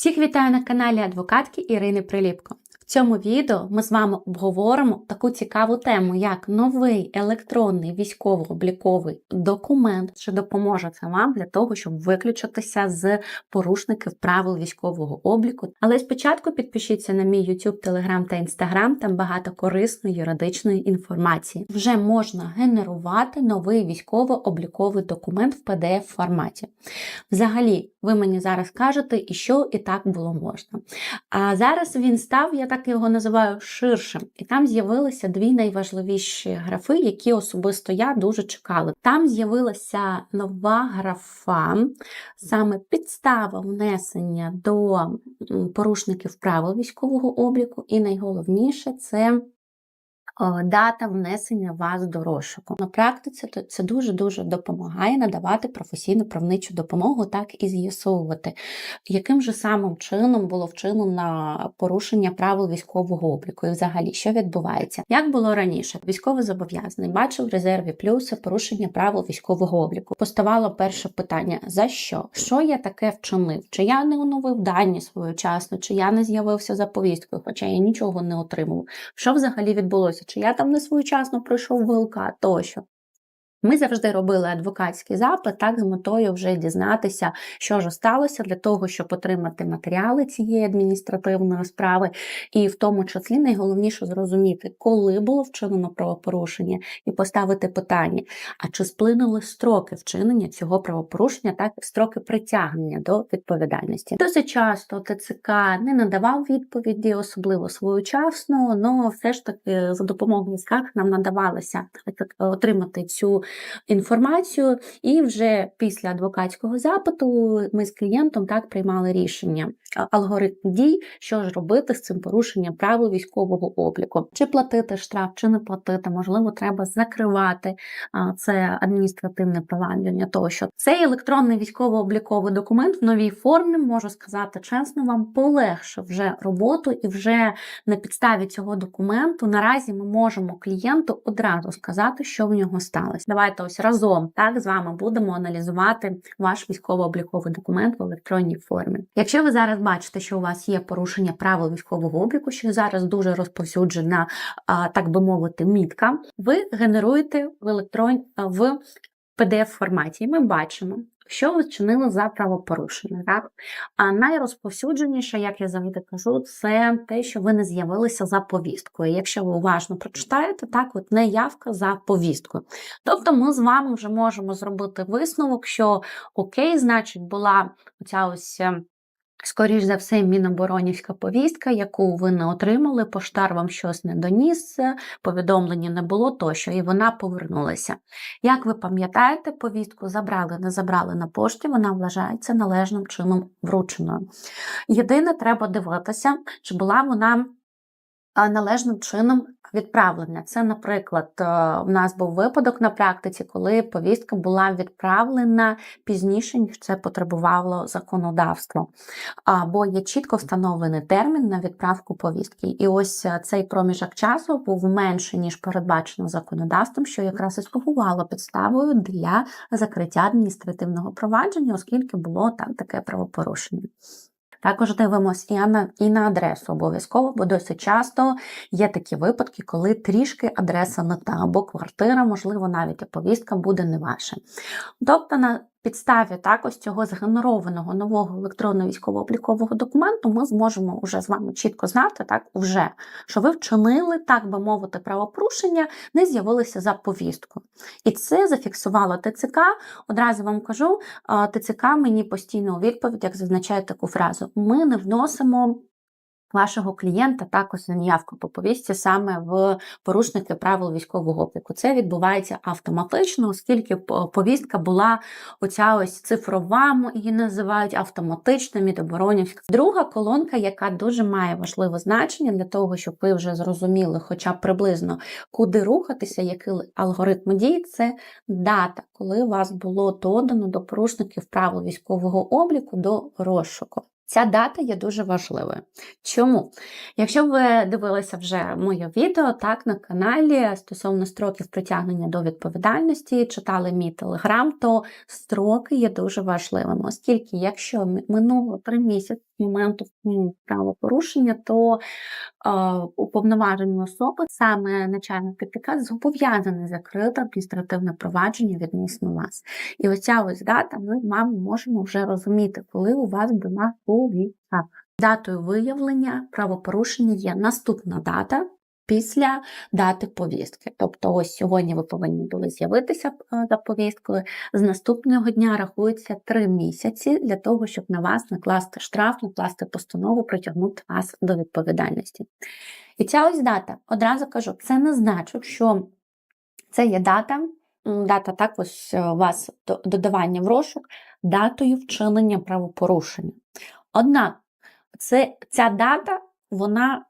Всіх вітаю на каналі адвокатки Ірини Приліпко. В цьому відео ми з вами обговоримо таку цікаву тему, як новий електронний військово-обліковий документ, що допоможе це вам для того, щоб виключитися з порушників правил військового обліку. Але спочатку підпишіться на мій YouTube, Telegram та Instagram, там багато корисної юридичної інформації. Вже можна генерувати новий військово-обліковий документ в PDF форматі. Взагалі, ви мені зараз кажете, і що і так було можна. А зараз він став, я так його називаю, ширшим. І там з'явилися дві найважливіші графи, які особисто я дуже чекала. Там з'явилася нова графа, саме підстава внесення до порушників правил військового обліку, і найголовніше це дата внесення вас до розшуку. На практиці це дуже-дуже допомагає надавати професійну правничу допомогу, так і з'ясовувати, яким же самим чином було вчинено порушення правил військового обліку і взагалі, що відбувається. Як було раніше, військовий зобов'язаний бачив в резерві плюси порушення правил військового обліку. Поставало перше питання: за що? Що я таке вчинив? Чи я не оновив дані своєчасно, чи я не з'явився за повісткою, хоча я нічого не отримав? Що взагалі відбулося? Чи я там не своєчасно пройшов ВЛК тощо? Ми завжди робили адвокатський запит так з метою вже дізнатися, що ж сталося для того, щоб отримати матеріали цієї адміністративної справи, і в тому числі найголовніше зрозуміти, коли було вчинено правопорушення, і поставити питання: а чи сплинули строки вчинення цього правопорушення, так строки притягнення до відповідальності? Досить часто ТЦК не надавав відповіді, особливо своєчасно, але все ж таки за допомогою скарг нам надавалося отримати цю інформацію, і вже після адвокатського запиту ми з клієнтом так приймали рішення. Алгоритм дій, що ж робити з цим порушенням правил військового обліку, чи платити штраф, чи не платити, можливо, треба закривати це адміністративне провадження. Тощо цей електронний військово-обліковий документ в новій формі можу сказати чесно, вам полегшив вже роботу, і вже на підставі цього документу наразі ми можемо клієнту одразу сказати, що в нього сталося. Давайте ось разом так з вами будемо аналізувати ваш військово-обліковий документ в електронній формі. Якщо ви зараз бачите, що у вас є порушення правил військового обліку, що зараз дуже розповсюджена, так би мовити, мітка, ви генеруєте в електрон в pdf форматі. І ми бачимо. Що ви вчинили за правопорушення? Так? А найрозповсюдженіше, як я завжди кажу, це те, що ви не з'явилися за повісткою. Якщо ви уважно прочитаєте, так от неявка за повісткою. Тобто ми з вами вже можемо зробити висновок, що окей, значить, була оця ось. Е, Скоріш за все, Міноборонівська повістка, яку ви не отримали, поштар вам щось не доніс, е, повідомлення не було тощо, і вона повернулася. Як ви пам'ятаєте, повістку забрали, не забрали на пошті, вона вважається належним чином врученою. Єдине, треба дивитися, чи була вона належним чином відправлена. Це, наприклад, е, в нас був випадок на практиці, коли повістка була відправлена пізніше, ніж це потребувало законодавство. Або є чітко встановлений термін на відправку повістки. І ось е, цей проміжок часу був менший, ніж передбачено законодавством, що якраз і слугувало підставою для закриття адміністративного провадження, оскільки було там таке правопорушення. Також дивимося і на, і на адресу обов'язково, бо досить часто є такі випадки, коли трішки адреса не та, або квартира, можливо, навіть повістка буде не ваша. Тобто на підставі так, ось цього згенерованого нового електронного військово-облікового документу ми зможемо вже з вами чітко знати, так, вже, що ви вчинили, так би мовити, правопорушення, не з'явилися за повісткою. І це зафіксувала ТЦК. Одразу вам кажу, ТЦК мені постійно у відповідь, як зазначає таку фразу: ми не вносимо. Вашого клієнта також на неявку по повістці саме в порушники правил військового обліку. Це відбувається автоматично, оскільки повістка була оця ось цифрова, її називають автоматична Міноборонівська. Друга колонка, яка дуже має важливе значення для того, щоб ви вже зрозуміли, хоча б приблизно куди рухатися, який алгоритм дій, це дата, коли вас було додано до порушників правил військового обліку до розшуку. Ця дата є дуже важливою. Чому? Якщо ви дивилися вже моє відео так на каналі стосовно строків притягнення до відповідальності, читали мій телеграм, то строки є дуже важливими, оскільки якщо минуло три місяці моменту правопорушення, то уповноважені особи, саме начальник КТК, зобов'язаний закрити адміністративне провадження відносно вас. І оця ось дата ми з вами можемо вже розуміти, коли у вас була повітря. Датою виявлення правопорушення є наступна дата після дати повістки. Тобто, ось сьогодні ви повинні були з'явитися е, за повісткою. З наступного дня рахується три місяці для того, щоб на вас накласти штраф, накласти постанову, притягнути вас до відповідальності. І ця ось дата, одразу кажу, це не значить, що це є дата. Дата так ось е, вас додавання в розшук датою вчинення правопорушення. Однак це, ця дата, вона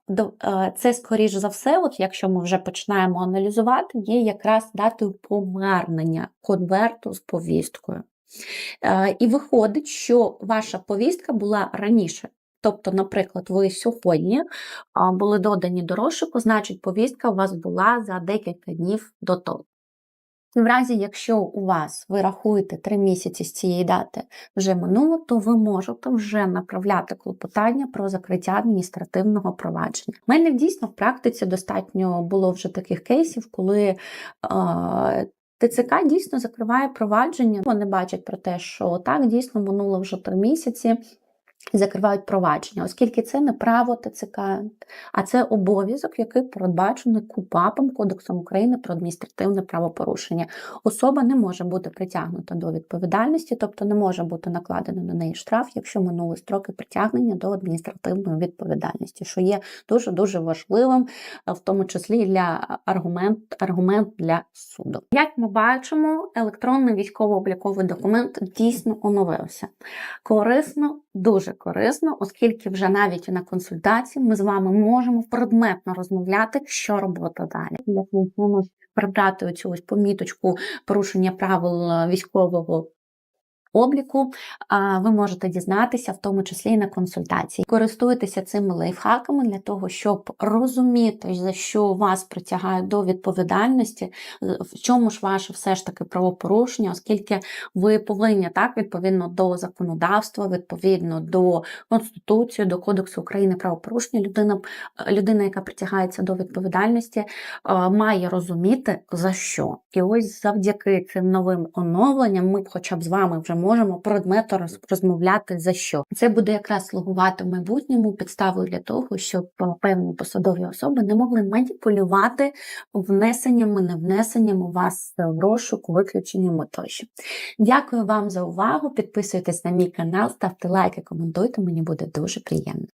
е, це скоріш за все, от якщо ми вже починаємо аналізувати, є якраз датою помернення конверту з повісткою. Е, І виходить, що ваша повістка була раніше. Тобто, наприклад, ви сьогодні були додані до розшуку, значить, повістка у вас була за декілька днів до того. В разі, якщо у вас ви рахуєте три місяці з цієї дати вже минуло, то ви можете вже направляти клопотання про закриття адміністративного провадження. У мене дійсно в практиці достатньо було вже таких кейсів, коли е, ТЦК дійсно закриває провадження. Вони бачать про те, що так дійсно минуло вже три місяці. Закривають провадження, оскільки це не право ТЦК, а це обов'язок, який передбачений КУПАПом Кодексом України про адміністративне правопорушення. Особа не може бути притягнута до відповідальності, тобто не може бути накладено на неї штраф, якщо минули строки притягнення до адміністративної відповідальності, що є дуже дуже важливим, е, в тому числі для аргумент, аргумент для суду. Як ми бачимо, електронний військово-обліковий документ дійсно оновився. Корисно, дуже корисно, оскільки вже навіть на консультації ми з вами можемо предметно розмовляти, що робити далі. Як ми можемо прибрати оцю ось поміточку порушення правил військового. Обліку ви можете дізнатися, в тому числі і на консультації. Користуйтеся цими лайфхаками для того, щоб розуміти, за що вас притягають до відповідальності, в чому ж ваше все ж таки правопорушення, оскільки ви повинні так відповідно до законодавства, відповідно до Конституції, до Кодексу України правопорушення, людина, людина, яка притягається до відповідальності, має розуміти за що. І ось завдяки цим новим оновленням ми, хоча б з вами вже можемо предметно розмовляти за що. Це буде якраз слугувати в майбутньому підставою для того, щоб е, певні посадові особи не могли маніпулювати внесеннями, не внесеннями вас в розшук, виключеннями тощо. Дякую вам за увагу. Підписуйтесь на мій канал, ставте лайки, коментуйте, мені буде дуже приємно.